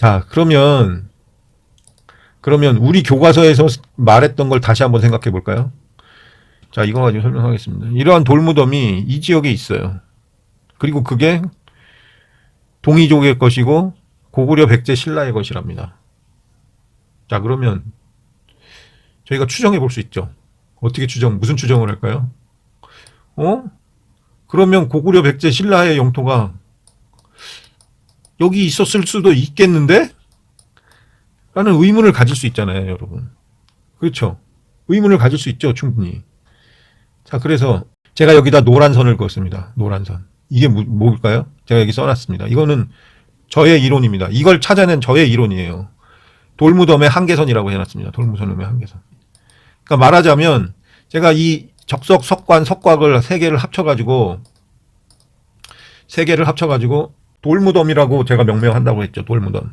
자, 그러면 그러면 우리 교과서에서 말했던 걸 다시 한번 생각해 볼까요? 자, 이거 가지고 설명하겠습니다. 이러한 돌무덤이 이 지역에 있어요. 그리고 그게 동이족의 것이고 고구려 백제 신라의 것이랍니다. 자, 그러면 저희가 추정해 볼 수 있죠. 어떻게 추정, 무슨 추정을 할까요? 어? 그러면 고구려 백제 신라의 영토가 여기 있었을 수도 있겠는데? 라는 의문을 가질 수 있잖아요, 여러분. 그렇죠? 의문을 가질 수 있죠, 충분히. 자, 그래서 제가 여기다 노란 선을 그었습니다. 노란 선. 이게 뭐, 뭘까요? 제가 여기 써놨습니다. 이거는 저의 이론입니다. 이걸 찾아낸 저의 이론이에요. 돌무덤의 한계선이라고 해놨습니다. 돌무덤의 한계선. 그러니까 말하자면 제가 이 적석, 석관, 석곽을 세 개를 합쳐가지고 세 개를 합쳐가지고 돌무덤이라고 제가 명명한다고 했죠. 돌무덤.